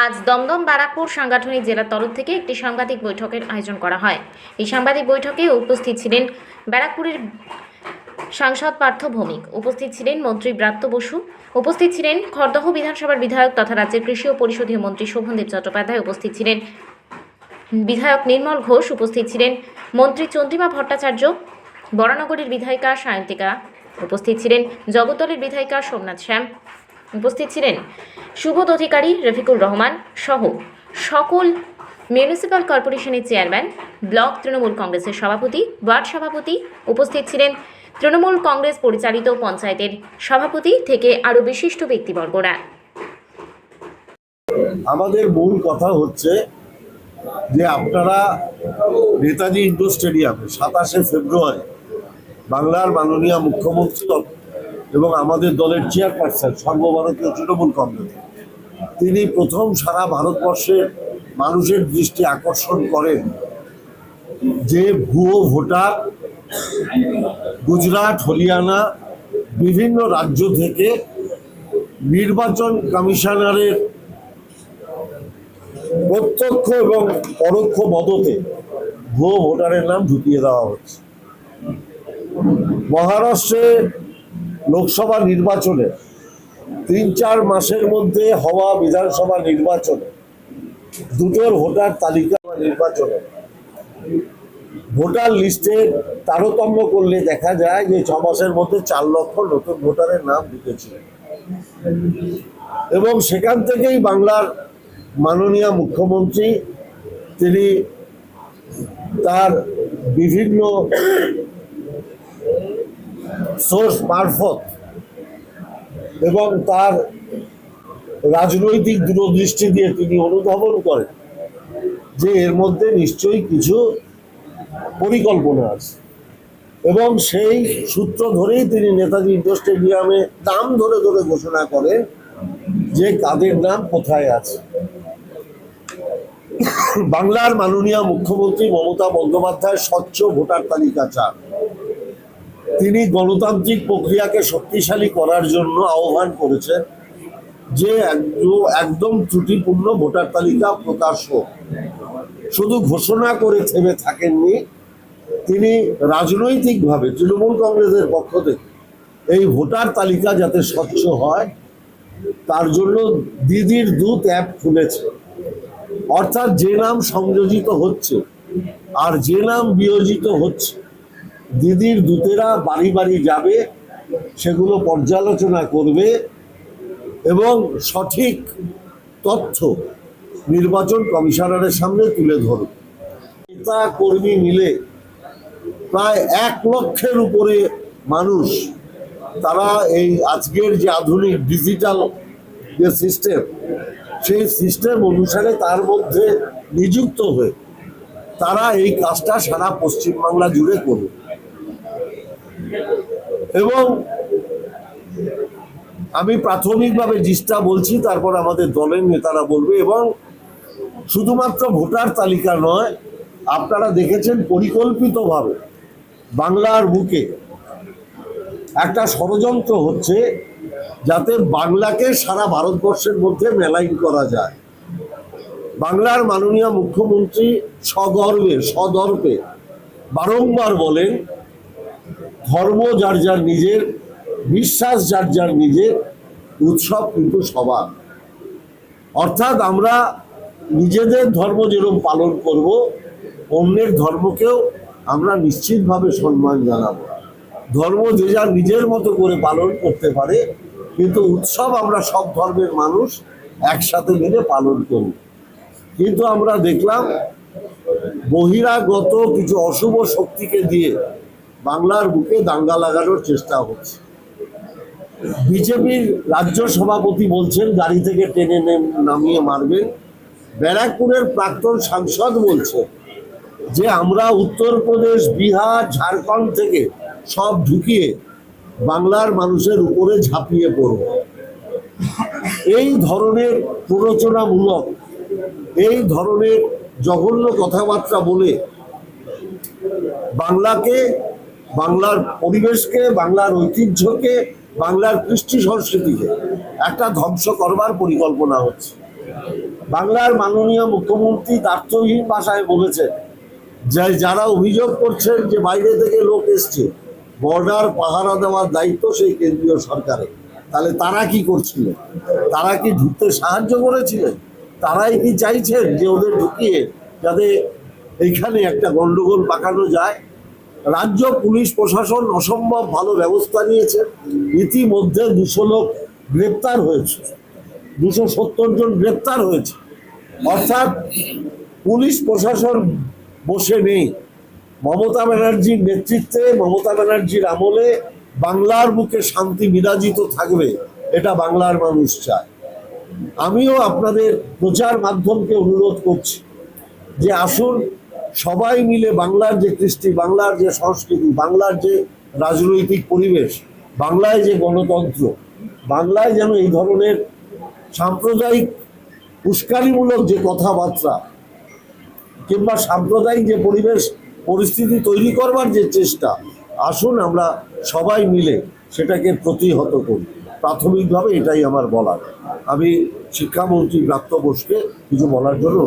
আজ দমদম, বারাকপুর, সাংগঠনিক জেলার তরফ থেকে একটি সাংবাদিক বৈঠকের আয়োজন করা হয়। এই সাংবাদিক বৈঠকে উপস্থিত ছিলেন ব্যারাকপুরের সাংসদ পার্থ ভৌমিক, উপস্থিত ছিলেন মন্ত্রী ব্রাত্য বসু, উপস্থিত ছিলেন খড়দহ বিধানসভার বিধায়ক তথা রাজ্যের কৃষি ও পরিষদীয় মন্ত্রী শোভনদেব চট্টোপাধ্যায়, উপস্থিত ছিলেন বিধায়ক নির্মল ঘোষ, উপস্থিত ছিলেন মন্ত্রী চন্দ্রিমা ভট্টাচার্য বরানগরীর বিধায়িকা সায়ন্তিকা, উপস্থিত ছিলেন জগতলের বিধায়িকা সোমনাথ শ্যাম উপস্থিত ছিলেন সুবোধ অধিকারী রফিকুর রহমান সহ সকল মিউনিসিপ্যাল কর্পোরেশনের চেয়ারম্যান, ব্লক তৃণমূল কংগ্রেসের সভাপতি, ওয়ার্ড সভাপতি উপস্থিত ছিলেন। তৃণমূল কংগ্রেস পরিচালিত পঞ্চায়েতের সভাপতি থেকে আরও বিশিষ্ট ব্যক্তিবর্গরা। আমাদের মূল কথা হচ্ছে যে আপনারা নেতাজি ইন্ডোর স্টেডিয়ামে সাতাশে ফেব্রুয়ারি বাংলার মাননীয় মুখ্যমন্ত্রী এবং আমাদের দলের চেয়ারপারসন সর্বভারতীয় তৃণমূল কংগ্রেস। তিনি প্রথম সারা ভারতবর্ষের মানুষের দৃষ্টি আকর্ষণ করেন যে ভুয়ো ভোটার গুজরাট, হরিয়ানা, বিভিন্ন রাজ্য থেকে নির্বাচন কমিশনারের প্রত্যক্ষ এবং পরোক্ষ মদতে ভুয়ো ভোটারের নাম ঢুকিয়ে দেওয়া হচ্ছে মহারাষ্ট্রে লোকসভা নির্বাচনে তিন চার মাসের মধ্যে হওয়া বিধানসভা নির্বাচনে দুটোর ভোটার তালিকা বা নির্বাচনে ভোটার লিস্টে তারতম্য করলে দেখা যায় যে ছ মাসের মধ্যে চার লক্ষ নতুন ভোটারের নাম ঢুকেছিল এবং সেখান থেকেই বাংলার মাননীয় মুখ্যমন্ত্রী, তিনি তার বিভিন্ন সোর্স মারফত এবং তার রাজনৈতিক দূরদৃষ্টি দিয়ে তিনি অনুধাবন করেন যে এর মধ্যে নিশ্চয়ই কিছু পরিকল্পনা আছে। এবং সেই সূত্র ধরেই তিনি নেতাজি ইন্ডোর স্টেডিয়ামে নাম ধরে ধরে ঘোষণা করেন যে কাদের নাম কোথায় আছে। বাংলার মাননীয় মুখ্যমন্ত্রী মমতা বন্দ্যোপাধ্যায় স্বচ্ছ ভোটার তালিকা চান। তিনি গণতান্ত্রিক প্রক্রিয়াকে শক্তিশালী করার জন্য আহ্বান করেছেন যে একদম- ত্রুটিপূর্ণ ভোটার তালিকা প্রকাশ হোক। শুধু ঘোষণা করে থেমে থাকেননি, তিনি রাজনৈতিকভাবে তৃণমূল কংগ্রেসের পক্ষ থেকে এই ভোটার তালিকা যাতে স্বচ্ছ হয়, তার জন্য দিদির দূত অ্যাপ খুলেছে। অর্থাৎ যে নাম সংযোজিত হচ্ছে আর যে নাম বিয়োজিত হচ্ছে দিদির দূতেরা বাড়ি বাড়ি যাবে, সেগুলো পর্যালোচনা করবে এবং সঠিক তথ্য নির্বাচন কমিশনারের সামনে তুলে ধরবে। নেতা কর্মী মিলে প্রায় এক লক্ষের উপরে মানুষ তারা এই আজকের যে আধুনিক ডিজিটাল যে সিস্টেম, সেই সিস্টেম অনুসারে তার মধ্যে নিযুক্ত হয়ে তারা এই কাজটা সারা পশ্চিমবাংলা জুড়ে করবে। এবং আমি প্রাথমিকভাবে জিসটা বলছি, তারপর আমাদের দলের নেতারা বলবে এবং শুধুমাত্র ভোটার তালিকা নয়, আপনারা দেখেছেন পরিকল্পিতভাবে বাংলার বুকে একটা ষড়যন্ত্র হচ্ছে যাতে বাংলাকে সারা ভারতবর্ষের মধ্যে মেলাইন করা যায়। বাংলার মাননীয় মুখ্যমন্ত্রী সগর্বে সদর্পে বারংবার বলেন ধর্ম যার যার নিজের, বিশ্বাস যার যার নিজের, উৎসব কিন্তু সবার। অর্থাৎ আমরা নিজেদের ধর্ম যেরকম পালন করব, অন্যের ধর্মকেও আমরা নিশ্চিতভাবে সম্মান জানাব। ধর্ম যে যার নিজের মতো করে পালন করতে পারে, কিন্তু উৎসব আমরা সব ধর্মের মানুষ একসাথে মিলে পালন করি। কিন্তু আমরা দেখলাম বহিরাগত কিছু অশুভ শক্তিকে দিয়ে বাংলার বুকে দাঙ্গা লাগানোর চেষ্টা হচ্ছে। বিজেপির রাজ্য সভাপতি বলছেন, গাড়ি থেকে টেনে নামিয়ে মারবেন ব্যারাকপুরের প্রাক্তন সাংসদ বলছে যে, আমরা উত্তরপ্রদেশ বিহার, ঝাড়খণ্ড থেকে সব ঢুকিয়ে বাংলার মানুষের উপরে ঝাঁপিয়ে পড়ব। এই ধরনের প্ররোচনামূলক, এই ধরনের জঘন্য কথাবার্তা বলে বাংলাকে বাংলার পরিবেশকে, বাংলার ঐতিহ্যকে, বাংলার কৃষ্টি সংস্কৃতিকে একটা ধ্বংস করবার পরিকল্পনা হচ্ছে। বাংলার মাননীয় মুখ্যমন্ত্রী দার্থহীন ভাষায় বলেছেন, যে যারা অভিযোগ করছেন যে বাইরে থেকে লোক এসছে, বর্ডার পাহারা দেওয়ার দায়িত্ব সেই কেন্দ্রীয় সরকারের। তাহলে তারা কি করছিলেন? তারা কি ঢুকতে সাহায্য করেছিলেন? তারাই কি চাইছেন যে ওদের ঢুকিয়ে যাতে এইখানে একটা গন্ডগোল পাকানো যায়? রাজ্য, পুলিশ, প্রশাসন অসম্ভব ভালো ব্যবস্থা নিয়েছে। ইতিমধ্যে দুশো লোক গ্রেপ্তার হয়েছে। দুশো সত্তর জন গ্রেপ্তার হয়েছে। অর্থাৎ পুলিশ, প্রশাসন বসে নেই। মমতা ব্যানার্জির নেতৃত্বে, মমতা ব্যানার্জির আমলে বাংলার বুকে শান্তি বিরাজিত থাকবে, এটা বাংলার মানুষ চায়। আমিও আপনাদের প্রচার মাধ্যমকে অনুরোধ করছি যে আসুন সবাই মিলে বাংলার যে কৃষ্টি, বাংলার যে সংস্কৃতি, বাংলার যে রাজনৈতিক পরিবেশ, বাংলায় যে গণতন্ত্র, বাংলায় যেন এই ধরনের সাম্প্রদায়িক উস্কানিমূলক যে কথাবার্তা কিংবা সাম্প্রদায়িক যে পরিবেশ, পরিস্থিতি তৈরি করবার যে চেষ্টা, আসুন আমরা সবাই মিলে সেটাকে প্রতিহত করি। প্রাথমিকভাবে এটাই আমার বলার। আমি শিক্ষামন্ত্রী ব্রাত্য বোসকে কিছু বলার জন্য